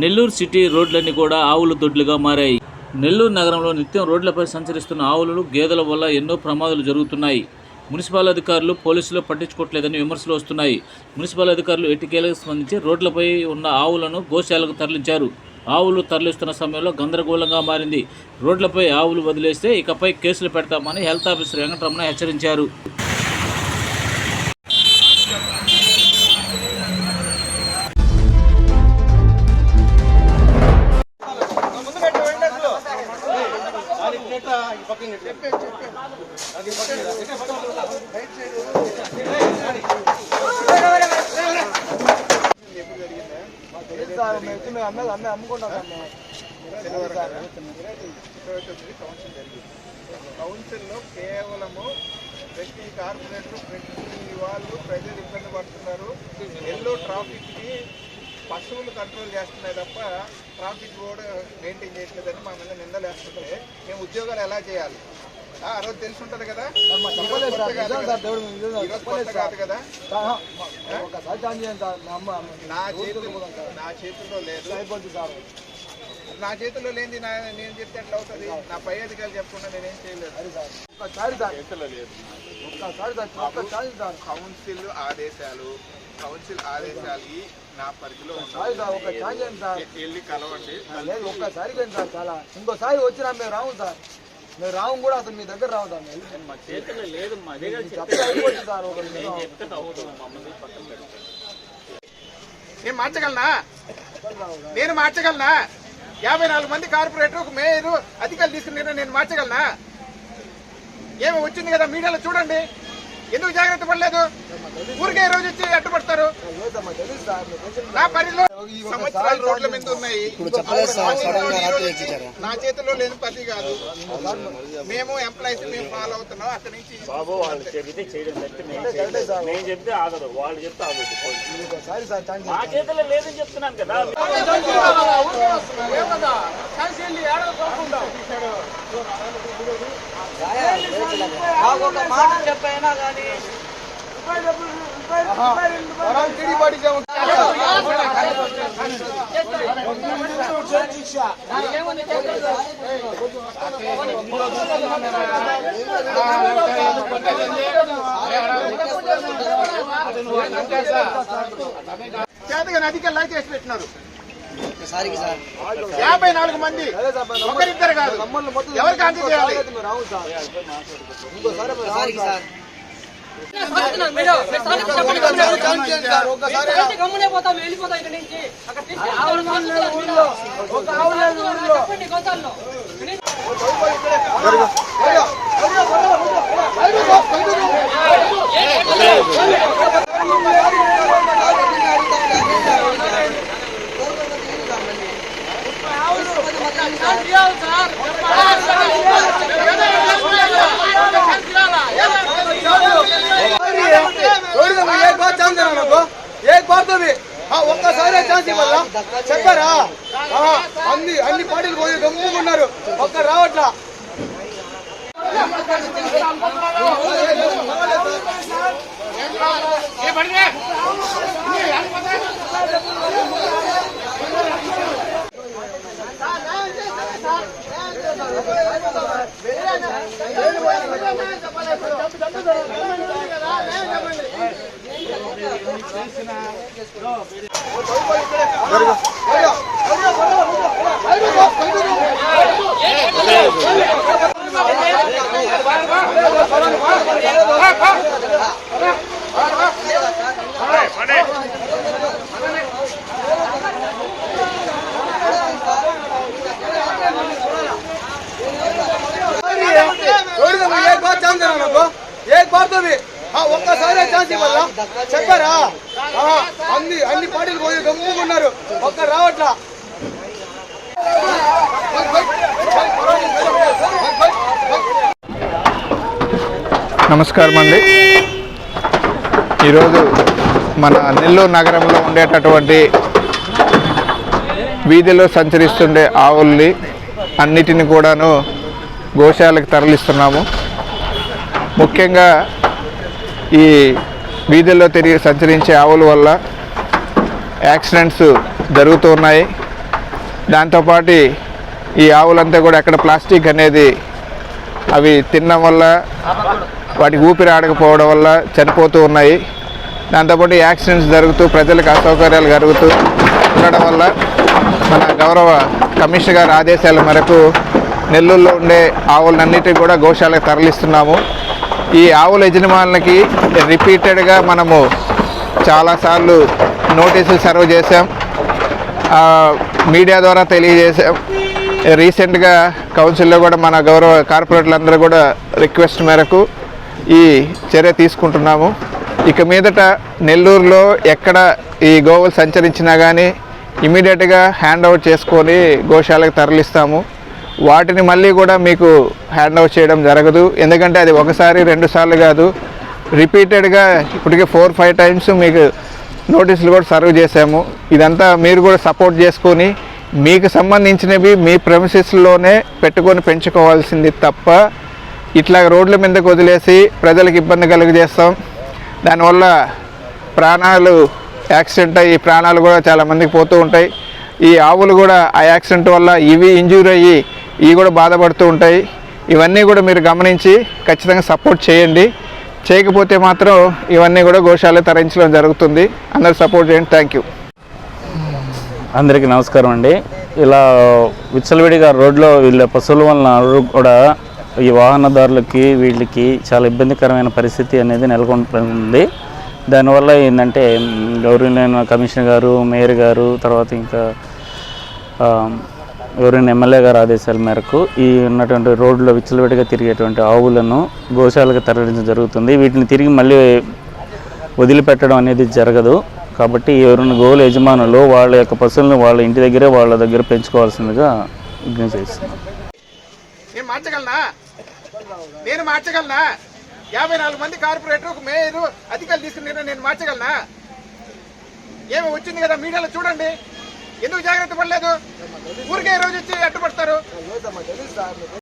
Nellore city రోడ్లన్నీ కూడా ఆవుల దొడ్లుగా మారాయి. నెల్లూరు నగరంలో నిత్యం రోడ్లపై సంచరిస్తున్న ఆవులు గేదెల వల్ల ఎన్నో ప్రమాదాలు జరుగుతున్నాయి. మున్సిపల్ అధికారులు పోలీసులు పట్టించుకోవట్లేదని విమర్శలు వస్తున్నాయి. మున్సిపల్ అధికారులు ఎట్టికేలకు స్పందించి రోడ్లపై ఉన్న ఆవులను గోశాలకు తరలించారు. ఆవులు తరలిస్తున్న సమయంలో గందరగోళంగా మారింది. రోడ్లపై ఆవులు వదిలేస్తే ఇకపై కేసులు పెడతామని హెల్త్ ఆఫీసర్ వెంకటరమణ హెచ్చరించారు. అమ్మే అమ్మే అమ్ముకుంటాం సార్ మేము కౌన్సిల్లో కేవలము ప్రతి కార్పొరేటర్ ప్రతి వాళ్ళు ప్రజలు ఇబ్బంది పడుతున్నారు. ఎల్లో ట్రాఫిక్ని పశువులు కంట్రోల్ చేస్తున్నాయి తప్ప ట్రాఫిక్ కూడా మెయింటైన్ చేయట్లేదని మా మీద నిందలు వేస్తుంటే మేము ఉద్యోగాలు ఎలా చేయాలి? ఆ రోజు తెలిసి ఉంటుంది కదా కాదు? నా చేతుల్లో నా చేతుల్లో లేదు. నా చేతుల్లో లేనిది నా నేను చెప్తే ఎట్లా అవుతుంది? నా పై అధికారులు చెప్పకుండా నేనేం చేయలేదు. కౌన్సిల్ ఆదేశాలు కౌన్సిల్ ఆదేశాలు నా పరిధిలో వెళ్ళి కలవండి. లేదు ఒక్కసారి సార్ చాలా. ఇంకోసారి వచ్చినా మేము రాము సార్. మేము రాము కూడా అసలు మీ దగ్గర రావు సార్. లేదు అయిపోతుంది సార్ ఒక. నేను మార్చగలనా? నేను మార్చగలనా? యాభై నాలుగు మంది కార్పొరేటర్ ఒక మేయర్ అధికారులు తీసుకుని నేను మార్చగలనా? ఏమి వచ్చింది కదా మీడియాలో చూడండి. ఎందుకు జాగ్రత్త పడలేదు? ఊరికే ఈ రోజు వచ్చి అడ్డుపడతారు. నా పరిధిలో సంవత్సరాలు సారి రోడ్ల మీద ఉన్నాయి. నా చేతిలో లేని పది కాదు. మేము ఎంప్లాయీస్ మేము ఫాలో అవుతున్నాం. అక్కడి నుంచి బాబు వాళ్ళు చెబితే చేయడం. మేము చెప్తే ఆగదు. వాళ్ళు చెప్తే ఆగదు. మా చేయండి చేతిలో లేదని చెప్తున్నాను కదా. మాట చెప్పైనా కానీ చేతగా అధికారులు అయితే చేసి పెట్టినారు యాభై నాలుగు మంది ఒకరిద్దరు కాదు. ఎవరికి గమ్మునే పోతాం వెళ్ళిపోతాం ఇక్కడ నుంచి అక్కడ కాసుకుంటారు మీరు. ఒక ఆవు లేదు ఊళ్ళో. చెప్పండి గోతాల్లో ఇవ్వాలి సార్ రోడ్డు మీద ఏ బార్ ఛాన్స్ ఇవ్వాలి నాకు ఏ బార్తో ఒక్కసారి ఛాన్స్ చెప్పారా అన్ని అన్ని పార్టీలు పోయి గమ్ముకున్నారు. ఒక్క రావట్లా? రోడ్డు మీద ఏ బార్ ఛాన్స్ ఇవ్వాలి నాకు ఏ ఒక్కసారి ఛాన్స్ ఇవ్వాలా చెప్పారా? అన్ని అన్ని పార్టీలు పోయి గమ్ముకున్నారు. ఒక్క రావట్లా? నమస్కారం అండి. ఈరోజు మన నెల్లూరు నగరంలో ఉండేటటువంటి వీధిలో సంచరిస్తుండే ఆవుల్ని అన్నిటిని కూడాను గోశాలకు తరలిస్తున్నాము. ముఖ్యంగా ఈ వీధుల్లో తిరిగి సంచరించే ఆవుల వల్ల యాక్సిడెంట్స్ జరుగుతూ ఉన్నాయి. దాంతోపాటు ఈ ఆవులంతా కూడా అక్కడ ప్లాస్టిక్ అనేది అవి తినడం వల్ల వాటికి ఊపిరి ఆడకపోవడం వల్ల చనిపోతూ ఉన్నాయి. దాంతోపాటు యాక్సిడెంట్స్ జరుగుతూ ప్రజలకు అసౌకర్యాలు జరుగుతూ ఉండడం వల్ల మన గౌరవ కమిషనర్ గారి ఆదేశాల మేరకు నెల్లూరులో ఉండే ఆవులన్నిటికీ కూడా గోశాలకు తరలిస్తున్నాము. ఈ ఆవుల యజమానులకి రిపీటెడ్గా మనము చాలాసార్లు నోటీసులు సర్వ్ చేశాం. మీడియా ద్వారా తెలియజేశాం. రీసెంట్గా కౌన్సిల్లో కూడా మన గౌరవ కార్పొరేటర్లందరూ కూడా రిక్వెస్ట్ మేరకు ఈ చర్య తీసుకుంటున్నాము. ఇక మీదట నెల్లూరులో ఎక్కడ ఈ గోవులు సంచరించినా కానీ ఇమీడియట్గా హ్యాండ్ అవుట్ చేసుకొని గోశాలకు తరలిస్తాము. వాటిని మళ్ళీ కూడా మీకు హ్యాండ్ అవుట్ చేయడం జరగదు. ఎందుకంటే అది ఒకసారి రెండు సార్లు కాదు. రిపీటెడ్గా ఇప్పటికే ఫోర్ ఫైవ్ టైమ్స్ మీకు నోటీసులు కూడా సర్వ్ చేశాము. ఇదంతా మీరు కూడా సపోర్ట్ చేసుకొని మీకు సంబంధించినవి మీ ప్రెమిసెస్లోనే పెట్టుకొని పెంచుకోవాల్సింది తప్ప ఇట్లా రోడ్ల మీదకి వదిలేసి ప్రజలకు ఇబ్బంది కలుగజేస్తాం. దానివల్ల ప్రాణాలు యాక్సిడెంట్ అయ్యి ప్రాణాలు కూడా చాలా మందికి పోతూ ఉంటాయి. ఈ ఆవులు కూడా ఆ యాక్సిడెంట్ వల్ల ఇవి ఇంజూర్ అయ్యి ఇవి కూడా బాధపడుతూ ఉంటాయి. ఇవన్నీ కూడా మీరు గమనించి ఖచ్చితంగా సపోర్ట్ చేయండి. చేయకపోతే మాత్రం ఇవన్నీ కూడా గోశాల తరలించడం జరుగుతుంది. అందరు సపోర్ట్ చేయండి. థ్యాంక్ యూ అందరికీ నమస్కారం అండి. ఇలా విచ్చలవిడిగా రోడ్లో వీళ్ళ పశువుల వలన కూడా ఈ వాహనదారులకి వీళ్ళకి చాలా ఇబ్బందికరమైన పరిస్థితి అనేది నెలకొంటుంది. దానివల్ల ఏంటంటే గౌరవనీయ కమిషనర్ గారు మేయర్ గారు తర్వాత ఇంకా ఎవరైనా ఎమ్మెల్యే గారి ఆదేశాల మేరకు ఈ ఉన్నటువంటి రోడ్లో విచ్చలవిడిగా తిరిగేటువంటి ఆవులను గోశాలకు తరలించడం జరుగుతుంది. వీటిని తిరిగి మళ్ళీ వదిలిపెట్టడం అనేది జరగదు. కాబట్టి ఎవరైనా గోవుల యజమానులు వాళ్ళ యొక్క పశువులను వాళ్ళ ఇంటి దగ్గరే వాళ్ళ దగ్గర పెంచుకోవాల్సిందిగా విజ్ఞప్తి చేస్తున్నాం. నేను మార్చగలనా? నేను మార్చగలనా? యాభై నాలుగు మంది కార్పొరేటర్ ఒక మేయర్ అధికారులు తీసుకుని నేను మార్చగలనా? ఏమి వచ్చింది కదా మీడియాలో చూడండి. ఎందుకు జాగ్రత్త పడలేదు? ఊరికే ఈ రోజు వచ్చి అడ్డుపడతారు.